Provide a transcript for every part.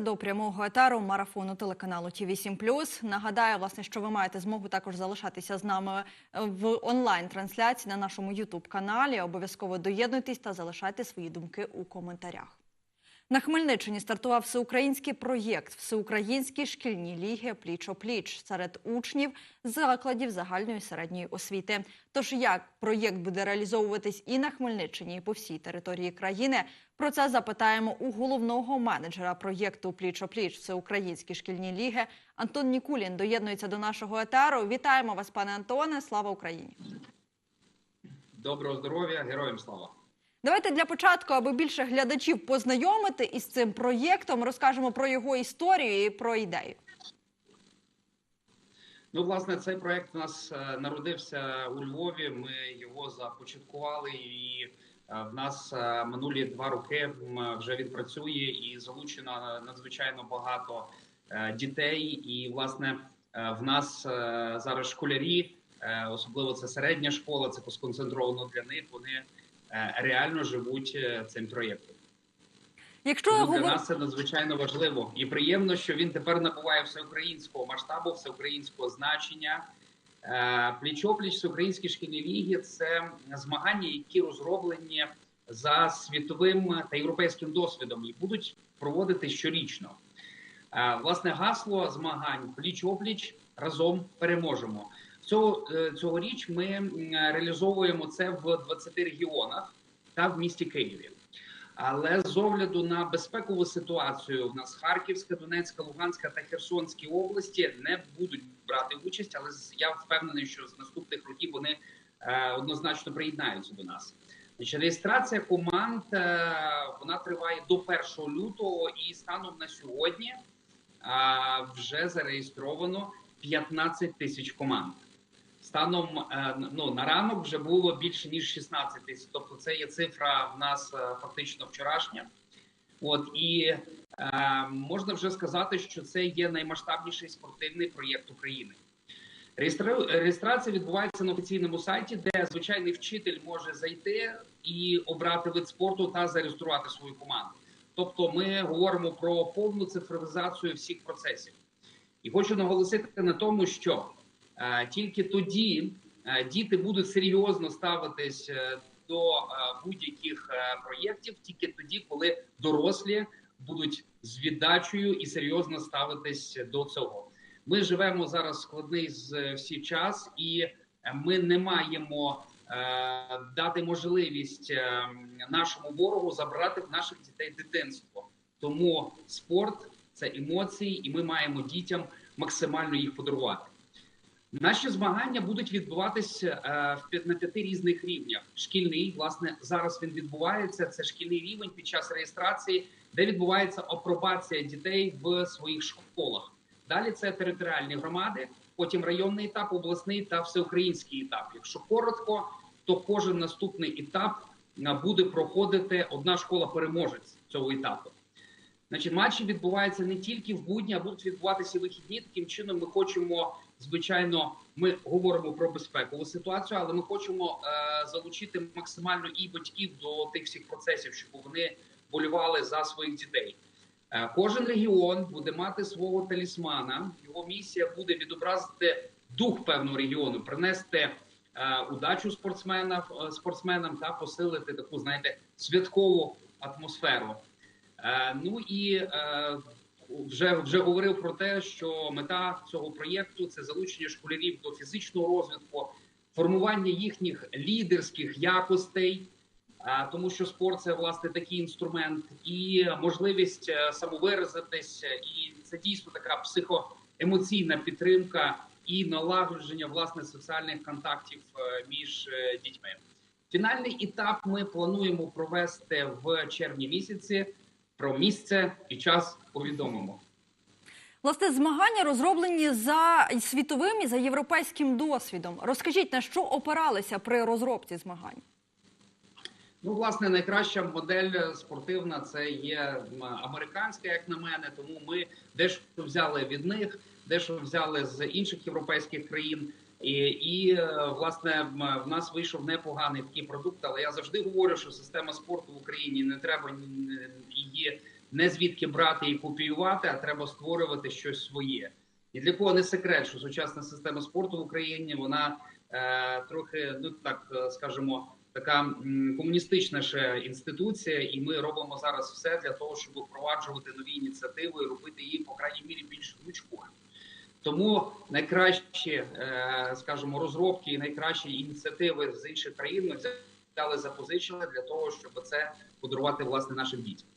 долучилися до прямого етару марафону телеканалу ТІВІ 7 Нагадаю, власне, що ви маєте змогу також залишатися з нами е, в онлайн-трансляції на нашому Ютуб каналі. Обов'язково доєднуйтесь та залишайте свої думки у коментарях. На Хмельниччині стартував всеукраїнський проєкт Всеукраїнські шкільні ліги пліч-опліч серед учнів закладів загальної середньої освіти. Тож як проєкт буде реалізовуватись і на Хмельниччині, і по всій території країни, про це запитаємо у головного менеджера проєкту Пліч-опліч Всеукраїнські шкільні ліги. Антон Нікулін доєднується до нашого етеру. Вітаємо вас, пане Антоне. Слава Україні! Доброго здоров'я, героям слава! Давайте для початку, аби більше глядачів познайомити із цим проєктом, розкажемо про його історію і про ідею. Ну, власне, цей проект у нас е, народився у Львові. Ми його започаткували, і в нас е, минулі два роки вже він працює і залучено надзвичайно багато е, дітей. І власне е, в нас е, зараз школярі, е, особливо це середня школа, це сконцентровано для них. Вони е, реально живуть е, цим проєктом. Якщо Тому для нас це надзвичайно важливо і приємно, що він тепер набуває всеукраїнського масштабу, всеукраїнського значення. Е, Пліч-опліч всеукраїнські шкільні ліги це змагання, які розроблені за світовим та європейським досвідом і будуть проводити щорічно. Е, Власне, гасло змагань пліч-опліч разом переможемо. Цього е, цьогоріч ми реалізовуємо це в 20 регіонах та в місті Києві. Але з огляду на безпекову ситуацію в нас Харківська, Донецька, Луганська та Херсонські області не будуть брати участь, але я впевнений, що з наступних років вони е, однозначно приєднаються до нас. Значить, реєстрація команд е, вона триває до 1 лютого, і станом на сьогодні е, вже зареєстровано 15 тисяч команд. Станом е, ну на ранок вже було більше ніж 16 тисяч. Тобто, це є цифра в нас е, фактично вчорашня. От і е, можна вже сказати, що це є наймасштабніший спортивний проєкт України. Реєстрація відбувається на офіційному сайті, де звичайний вчитель може зайти і обрати вид спорту та зареєструвати свою команду. Тобто, ми говоримо про повну цифровізацію всіх процесів. І хочу наголосити на тому, що тільки тоді е, діти будуть серйозно ставитись е, до е, будь-яких е, проєктів, тільки тоді, коли дорослі будуть з віддачею і серйозно ставитись до цього. Ми живемо зараз складний з всі час, і е, ми не маємо е, дати можливість е, нашому ворогу забрати в наших дітей дитинство. Тому спорт це емоції, і ми маємо дітям максимально їх подарувати. Наші змагання будуть відбуватися е, на п'яти різних рівнях. Шкільний, власне, зараз він відбувається. Це шкільний рівень під час реєстрації, де відбувається апробація дітей в своїх школах. Далі це територіальні громади, потім районний етап, обласний та всеукраїнський етап. Якщо коротко, то кожен наступний етап е, буде проходити одна школа переможець цього етапу. Значить, матчі відбуваються не тільки в будні, а будуть відбуватися вихідні. Таким чином, ми хочемо, звичайно, ми говоримо про безпекову ситуацію, але ми хочемо е, залучити максимально і батьків до тих всіх процесів, щоб вони болювали за своїх дітей. Е, кожен регіон буде мати свого талісмана. Його місія буде відобразити дух певного регіону, принести е, удачу спортсменам, е, спортсменам та посилити таку, знаєте, святкову атмосферу. Е, ну і е, вже вже говорив про те, що мета цього проєкту це залучення школярів до фізичного розвитку, формування їхніх лідерських якостей, е, тому що спорт це власне такий інструмент, і можливість самовиразитись, е, і це дійсно така психоемоційна підтримка і налагодження власне соціальних контактів між дітьми. Фінальний етап ми плануємо провести в червні місяці. Про місце і час повідомимо. Власне, змагання розроблені за світовим і за європейським досвідом. Розкажіть, на що опиралися при розробці змагань? Ну, власне, найкраща модель спортивна це є американська, як на мене. Тому ми дещо взяли від них, дещо взяли з інших європейських країн. І, і е, власне в нас вийшов непоганий такий продукт. Але я завжди говорю, що система спорту в Україні не треба її не звідки брати і копіювати, а треба створювати щось своє. І для кого не секрет, що сучасна система спорту в Україні вона е, трохи, ну так е, скажемо, така комуністична ще інституція, і ми робимо зараз все для того, щоб впроваджувати нові ініціативи робити її, по крайній мірі, більш гнучкою. Тому найкращі, е, скажімо, розробки і найкращі ініціативи з інших країн ми взяли запозичили для того, щоб це подарувати власне нашим дітям.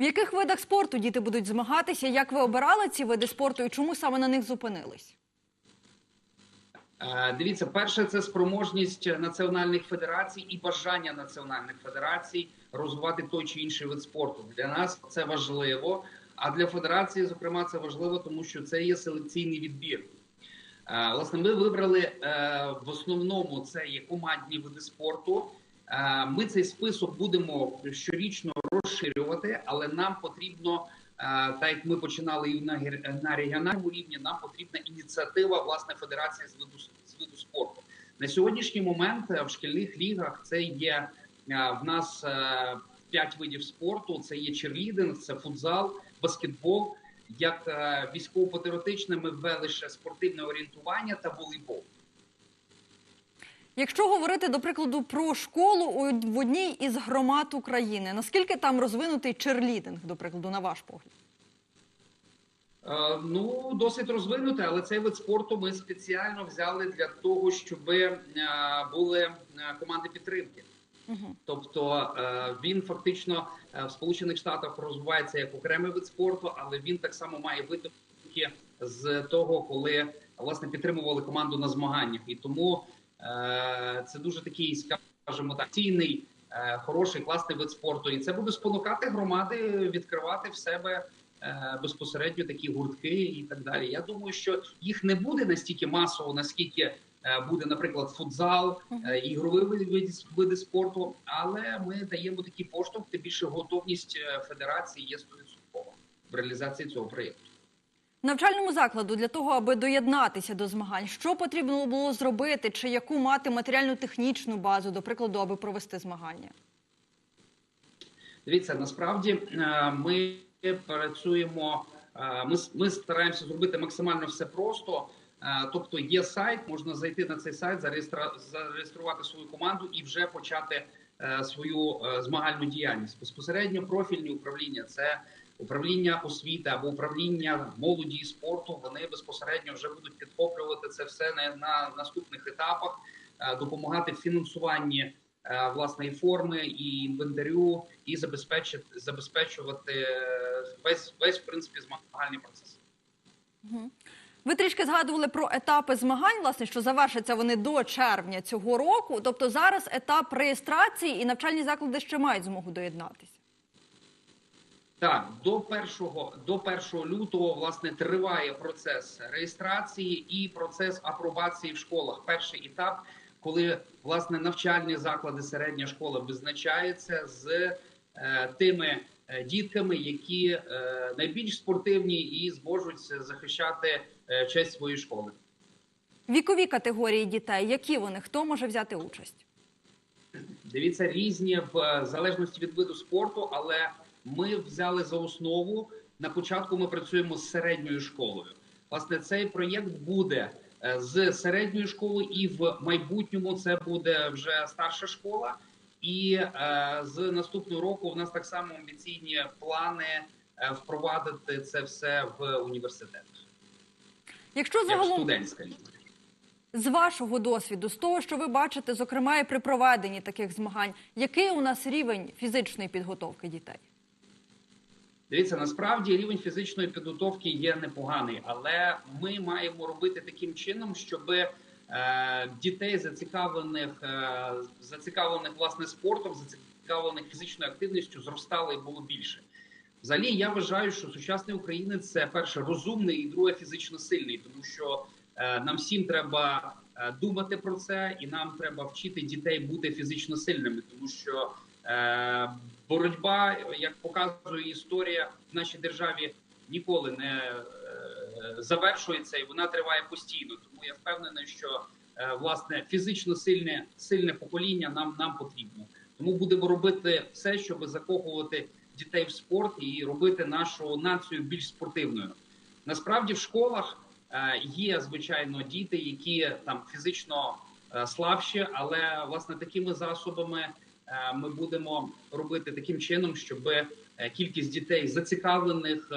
В яких видах спорту діти будуть змагатися? Як ви обирали ці види спорту і чому саме на них зупинились? Е, Дивіться, перше це спроможність національних федерацій і бажання національних федерацій розвивати той чи інший вид спорту. Для нас це важливо. А для федерації, зокрема, це важливо, тому що це є селекційний відбір. Е, Власне, ми вибрали е, в основному це є командні види спорту. Е, Ми цей список будемо щорічно розширювати, але нам потрібно, так як ми починали і на регіональному рівні, нам потрібна ініціатива власне федерації з виду з виду спорту. На сьогоднішній момент в шкільних лігах це є в нас п'ять видів спорту: це є черлідинг, це футзал, баскетбол. Як е, військово-патріотичне ми ввели ще спортивне орієнтування та волейбол. Якщо говорити до прикладу про школу в одній із громад України, наскільки там розвинутий черлідинг, до прикладу, на ваш погляд? Е, Ну, досить розвинуте, але цей вид спорту ми спеціально взяли для того, щоб е, були команди підтримки. Тобто е, він фактично е, в Сполучених Штатах розвивається як окремий вид спорту, але він так само має витоки з того, коли власне підтримували команду на змаганнях, і тому е, це дуже такий, скажімо так, цінний, хороший, класний вид спорту, і це буде спонукати громади відкривати в себе. Безпосередньо такі гуртки і так далі. Я думаю, що їх не буде настільки масово, наскільки буде, наприклад, футзал, е, ігрові види, види спорту. Але ми даємо такий поштовх, тим більше готовність е, федерації є 100% в реалізації цього проєкту. Навчальному закладу для того, аби доєднатися до змагань, що потрібно було зробити, чи яку мати матеріально-технічну базу, до прикладу, аби провести змагання? Дивіться, насправді е, ми працюємо. е, Ми ми стараємося зробити максимально все просто. Е, Тобто є сайт, можна зайти на цей сайт, зареєструвати свою команду і вже почати е, свою е, змагальну діяльність. Безпосередньо профільні управління це управління освіти або управління молоді і спорту. Вони безпосередньо вже будуть підхоплювати це все на, на наступних етапах, допомагати в фінансуванні власне і форми, і інвентарю, і забезпечити забезпечувати весь весь в принципі змагальний процес. Ви трішки згадували про етапи змагань, власне, що завершаться вони до червня цього року. Тобто зараз етап реєстрації і навчальні заклади ще мають змогу доєднатися. Так, до першого до 1 лютого власне триває процес реєстрації і процес апробації в школах. Перший етап, коли власне навчальні заклади середня школа визначається з е, тими дітками, які е, найбільш спортивні і зможуть захищати е, честь своєї школи. Вікові категорії дітей, які вони, хто може взяти участь? Дивіться різні в е, залежності від виду спорту, але ми взяли за основу на початку. Ми працюємо з середньою школою. Власне, цей проєкт буде е, з середньої школи, і в майбутньому це буде вже старша школа. І е, з наступного року в нас так само амбіційні плани е, впровадити це все в університет, Якщо як загалом студентська ліга. з вашого досвіду, з того, що ви бачите, зокрема і при проведенні таких змагань, який у нас рівень фізичної підготовки дітей? Дивіться, насправді рівень фізичної підготовки є непоганий, але ми маємо робити таким чином, щоб е, дітей зацікавлених, е, зацікавлених власне спортом, зацікавлених фізичною активністю зростало і було більше. Взагалі, я вважаю, що сучасний українець це перше розумний і друге фізично сильний, тому що е, нам всім треба е, думати про це, і нам треба вчити дітей бути фізично сильними, тому що е, боротьба, як показує історія, в нашій державі ніколи не е, завершується, і вона триває постійно. Тому я впевнений, що е, власне фізично сильне сильне покоління нам нам потрібно. Тому будемо робити все, щоб закохувати дітей в спорт і робити нашу націю більш спортивною. Насправді в школах е, є звичайно діти, які там фізично е, слабші, але власне такими засобами ми будемо робити таким чином, щоб кількість дітей зацікавлених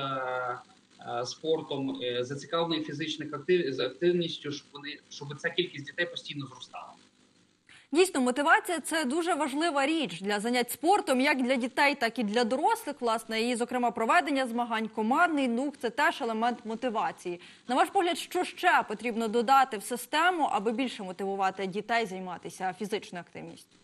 спортом, е, зацікавлених фізичних актив... активністю, щоб вони щоб ця кількість дітей постійно зростала. Дійсно, мотивація це дуже важлива річ для занять спортом, як для дітей, так і для дорослих. Власне, і зокрема, проведення змагань, командний нук це теж елемент мотивації. На ваш погляд, що ще потрібно додати в систему, аби більше мотивувати дітей займатися фізичною активністю?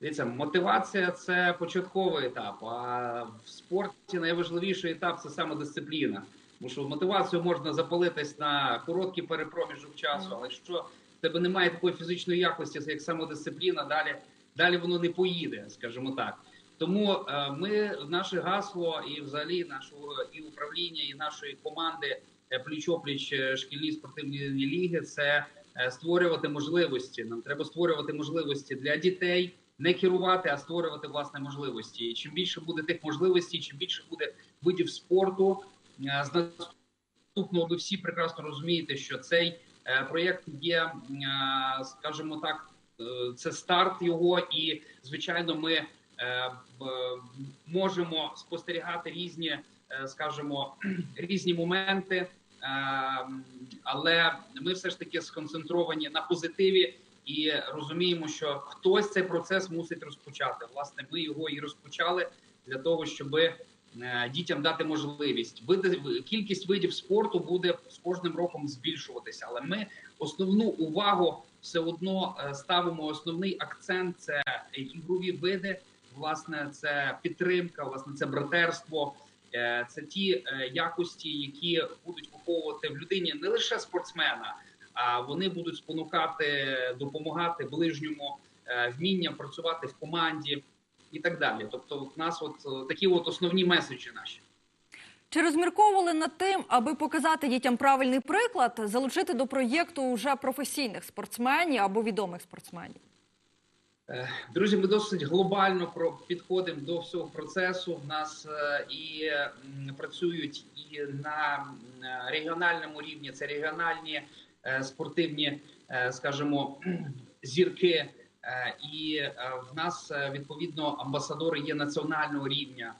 Дивіться, мотивація це початковий етап. А в спорті найважливіший етап це саме дисципліна. Тому що мотивацію можна запалитись на короткий перепроміжок часу, але якщо в тебе немає такої фізичної якості, як самодисципліна, далі далі воно не поїде, скажімо так. Тому е, ми наше гасло і взагалі нашого і управління, і нашої команди е, пліч-опліч е, шкільні спортивні ліги це створювати можливості. Нам треба створювати можливості для дітей, не керувати, а створювати власне можливості. І чим більше буде тих можливостей, чим більше буде видів спорту е, з наступного, ви всі прекрасно розумієте, що цей е, проєкт є, е, скажімо так, це старт його, і звичайно, ми можемо спостерігати різні, скажімо, різні моменти. Але ми все ж таки сконцентровані на позитиві і розуміємо, що хтось цей процес мусить розпочати. Власне, ми його і розпочали для того, щоб дітям дати можливість. Кількість видів спорту буде з кожним роком збільшуватися, але ми основну увагу все одно е, ставимо. Основний акцент це ігрові види. Власне, це підтримка, власне, це братерство. Е, Це ті е, якості, які будуть виховувати в людині не лише спортсмена, а вони будуть спонукати, допомагати ближньому е, вміння працювати в команді і так далі. Тобто, в нас от е, такі от основні меседжі наші. Чи розмірковували над тим, аби показати дітям правильний приклад, залучити до проєкту вже професійних спортсменів або відомих спортсменів? Е, Друзі, ми досить глобально про підходимо до всього процесу. В нас і працюють і на регіональному рівні. Це регіональні спортивні, е, скажімо, зірки. Е, І е, в нас е, відповідно амбасадори є національного рівня.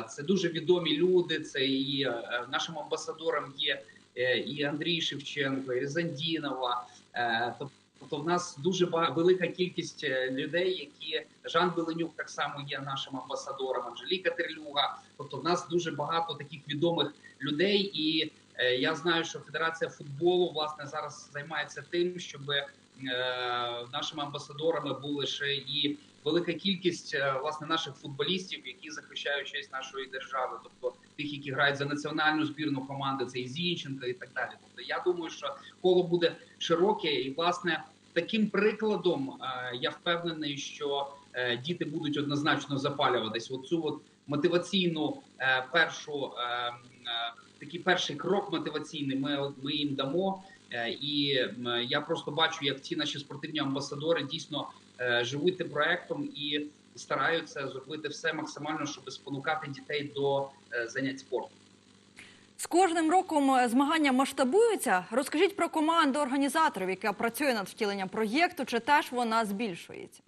Е, Це дуже відомі люди. Це і е, нашим амбасадором є е, і Андрій Шевченко, і Різандінова. Е, Тобто в нас дуже велика кількість е, людей, які Жан Беленюк так само є нашим амбасадором, Анжеліка Терлюга. Е, Тобто, в нас дуже багато таких відомих людей, і е, я знаю, що Федерація футболу власне зараз займається тим, щоб е, нашими амбасадорами були ще і велика кількість е, власне наших футболістів, які захищають честь нашої держави, тобто тих, які грають за національну збірну команду, це і Зінченко і так далі. Тобто, я думаю, що коло буде широке, і власне таким прикладом е, я впевнений, що е, діти будуть однозначно запалюватись. Оцю от мотиваційну е, першу е, е, такий перший крок мотиваційний. Ми ми їм дамо. Е, І я просто бачу, як ці наші спортивні амбасадори дійсно живуть тим проектом і стараються зробити все максимально, щоб спонукати дітей до занять спортом. З кожним роком змагання масштабуються. Розкажіть про команду організаторів, яка працює над втіленням проєкту, чи теж вона збільшується?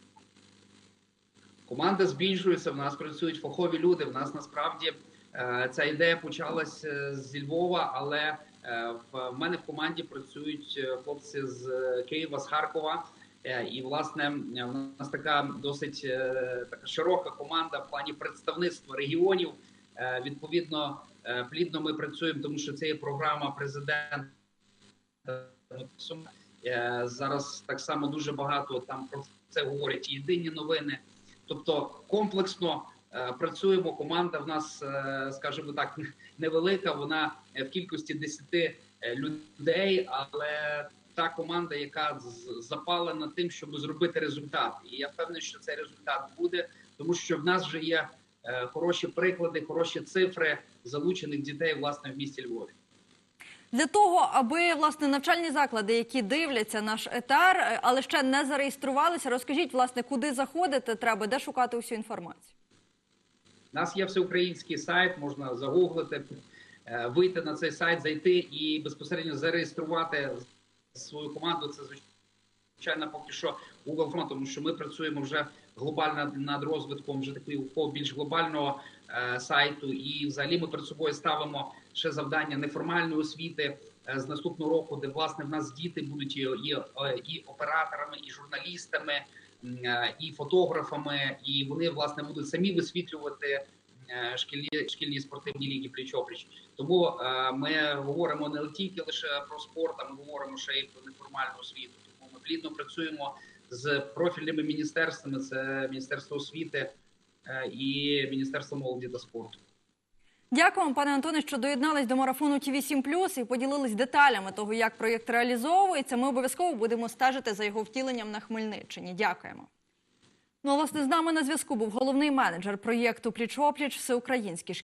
Команда збільшується. В нас працюють фахові люди. В нас насправді е, ця ідея почалась е, зі Львова, але е, в мене в команді працюють хлопці з Києва, з Харкова. І власне в нас така досить така широка команда в плані представництва регіонів. Відповідно, плідно ми працюємо, тому що це є програма президента. Зараз так само дуже багато там про це говорять єдині новини. Тобто комплексно е, працюємо. Команда в нас, е, скажімо так, невелика. Вона е, в кількості 10 е, людей, але та команда, яка запалена тим, щоб зробити результат. І я впевнений, що цей результат буде, тому що в нас вже є хороші приклади, хороші цифри залучених дітей власне в місті Львові. Для того, аби власне навчальні заклади, які дивляться наш етер, е, але ще не зареєструвалися, розкажіть, власне, куди заходити треба, де шукати усю інформацію. У нас є всеукраїнський сайт, можна загуглити, е, вийти на цей сайт, зайти і безпосередньо зареєструвати свою команду. Це звичайно поки що Google формат, тому що ми працюємо вже глобально над розвитком вже такого більш глобального е, сайту. І взагалі ми перед собою ставимо ще завдання неформальної освіти е, з наступного року, де власне в нас діти будуть і, і, е, і операторами, і журналістами, е, і фотографами, і вони власне будуть самі висвітлювати е, шкільні шкільні спортивні ліги пліч-опліч. Тому е, ми говоримо не тільки лише про спорт, а ми говоримо ще й про неформальну освіту. Тому ми плідно працюємо з профільними міністерствами: це Міністерство освіти е, і Міністерство молоді та спорту. Дякуємо, пане Антоне, що доєднались до марафону ТІВІ 7 і поділились деталями того, як проєкт реалізовується. Ми обов'язково будемо стежити за його втіленням на Хмельниччині. Дякуємо. Ну, власне, з нами на зв'язку був головний менеджер проєкту Пліч-опліч Всеукраїнський